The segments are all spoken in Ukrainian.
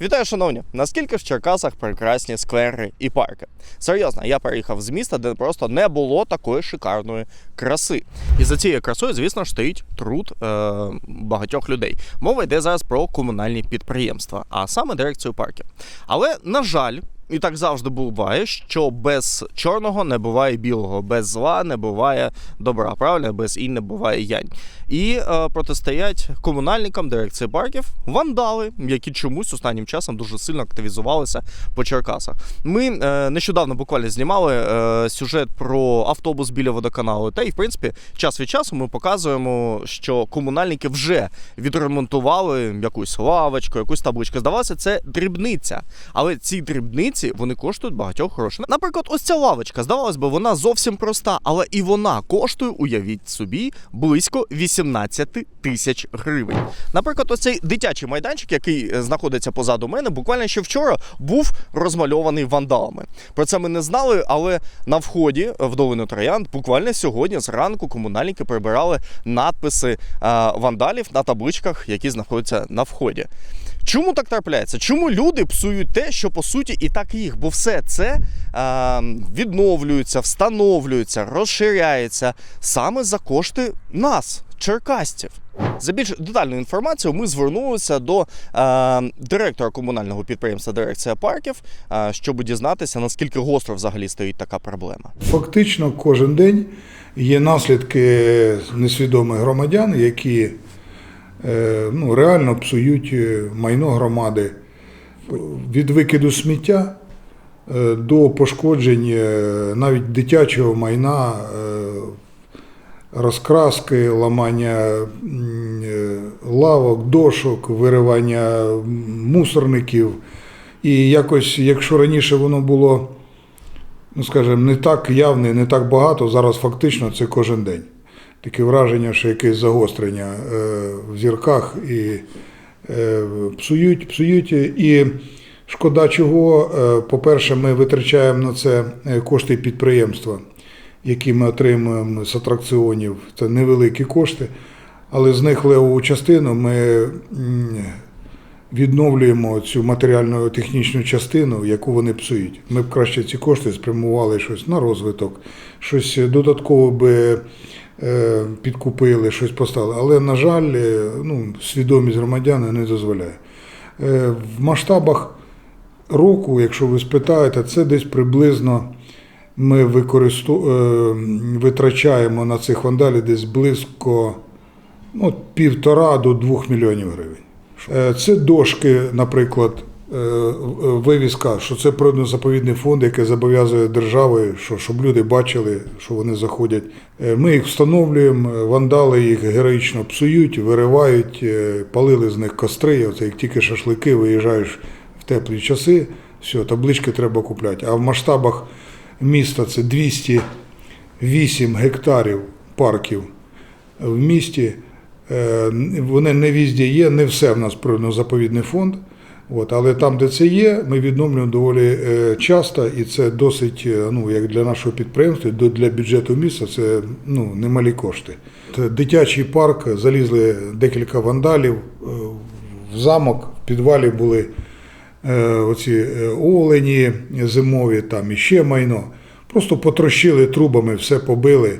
Вітаю, шановні! Наскільки в Черкасах прекрасні сквери і парки? Серйозно, я переїхав з міста, де просто не було такої шикарної краси. І за цією красою, звісно стоїть труд е- багатьох людей. Мова йде зараз про комунальні підприємства, а саме дирекцію парків. Але на жаль. І так завжди буває, що без чорного не буває білого, без зла не буває добра, правильно? Без інь не буває янь. І е, протистоять комунальникам дирекції парків вандали, які чомусь останнім часом дуже сильно активізувалися по Черкасах. Ми е, нещодавно буквально знімали е, сюжет про автобус біля водоканалу. Та й в принципі час від часу ми показуємо, що комунальники вже відремонтували якусь лавочку, якусь табличку. Здавалося, це дрібниця. Але ці дрібниці вони коштують багатьох грошей. Наприклад, ось ця лавочка, здавалось би, вона зовсім проста, але і вона коштує, уявіть собі, близько 18 тисяч гривень. Наприклад, ось цей дитячий майданчик, який е, знаходиться позаду мене, буквально ще вчора був розмальований вандалами. Про це ми не знали, але на вході в долину Троянд буквально сьогодні зранку комунальники прибирали надписи е, вандалів на табличках, які знаходяться на вході. Чому так трапляється? Чому люди псують те, що по суті і так їх? Бо все це е, відновлюється, встановлюється, розширяється саме за кошти нас, черкастів. За більш детальною інформацією ми звернулися до е, директора комунального підприємства Дирекція парків, е, щоб дізнатися, наскільки гостро взагалі стоїть така проблема. Фактично кожен день є наслідки несвідомих громадян, які ну, реально псують е, майно громади від викиду сміття е, до пошкоджень е, навіть дитячого майна, е, розкраски, ламання е, лавок, дошок, виривання мусорників. І якось, якщо раніше воно було ну скажімо, не так явне, не так багато. Зараз фактично це кожен день. Таке враження, що якесь загострення е, в зірках і е, псують, псують. І шкода чого, е, по-перше, ми витрачаємо на це кошти підприємства, які ми отримуємо з атракціонів. Це невеликі кошти, але з них левову частину ми відновлюємо цю матеріальну технічну частину, яку вони псують. Ми б краще ці кошти спрямували щось на розвиток, щось додатково би підкупили, щось поставили. Але, на жаль, е, ну, свідомість громадян не дозволяє. Е, В масштабах року, якщо ви спитаєте, це десь приблизно ми використу... е, витрачаємо на цих вандалів десь близько ну, півтора до двох мільйонів гривень. Е, Це дошки, наприклад, е, вивіска, що це природно-заповідний фонд, який зобов'язує держави, що, щоб люди бачили, що вони заходять. Е, Ми їх встановлюємо, е, вандали їх героїчно псують, виривають, е, палили з них костри. Оце як тільки шашлики виїжджаєш в теплі часи, все, таблички треба купляти. А в масштабах міста це 208 гектарів парків в місті. Е, Вони не візді є, не все в нас природно-заповідний фонд. От, але там, де це є, ми відновлюємо доволі е, часто, і це досить, е, ну, як для нашого підприємства, для бюджету міста, це ну, немалі кошти. Дитячий парк, залізли декілька вандалів, е, в замок, в підвалі були оці олені зимові, там іще майно. Просто потрощили трубами, все побили.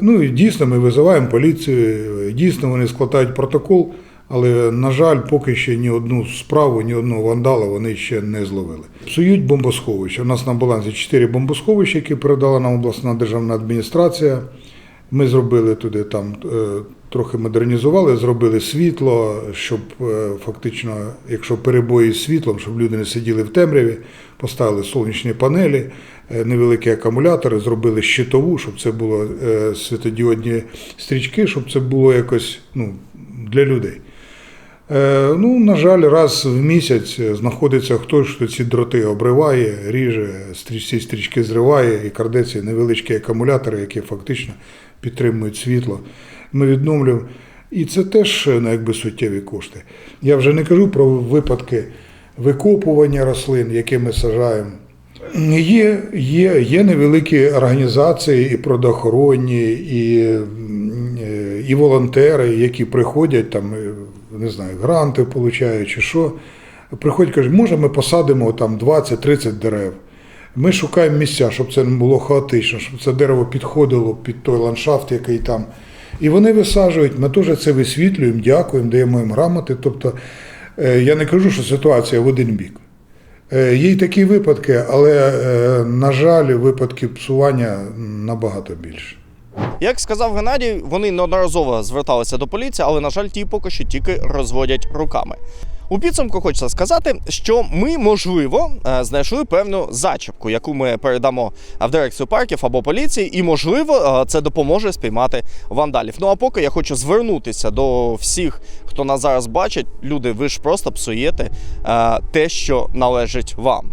Ну і дійсно ми визиваємо поліцію, дійсно вони складають протокол, але, на жаль, поки ще ні одну справу, ні одного вандала вони ще не зловили. Псують бомбосховища. У нас на балансі 4 бомбосховища, які передала нам обласна державна адміністрація. Ми зробили туди там е, трохи модернізували, зробили світло, щоб е, фактично, якщо перебої з світлом, щоб люди не сиділи в темряві, поставили сонячні панелі, е, невеликі акумулятори, зробили щитову, щоб це було світодіодні стрічки, щоб це було якось ну, для людей. Е, Ну, на жаль, раз в місяць знаходиться хтось, хто ці дроти обриває, ріже, ці стрічки зриває і крадеться невеличкі акумулятори, які фактично підтримують світло. Ми відновлюємо. І це теж ну, якби суттєві кошти. Я вже не кажу про випадки викопування рослин, які ми сажаємо. Є, є, є невеликі організації і природоохоронні, і е, і волонтери, які приходять, там, не знаю, гранти получають чи що, приходять, кажуть, може ми посадимо там 20-30 дерев. Ми шукаємо місця, щоб це не було хаотично, щоб це дерево підходило під той ландшафт, який там. І вони висаджують, ми теж це висвітлюємо, дякуємо, даємо їм грамоти. Тобто е, я не кажу, що ситуація в один бік. Е, Є й такі випадки, але, е, на жаль, випадків псування набагато більше. Як сказав Геннадій, вони неодноразово зверталися до поліції, але, на жаль, ті поки що тільки розводять руками. У підсумку хочеться сказати, що ми, можливо, е, знайшли певну зачіпку, яку ми передамо в дирекцію парків або поліції, і, можливо, е, це допоможе спіймати вандалів. Ну а поки я хочу звернутися до всіх, хто нас зараз бачить. Люди, ви ж просто псуєте е, те, що належить вам.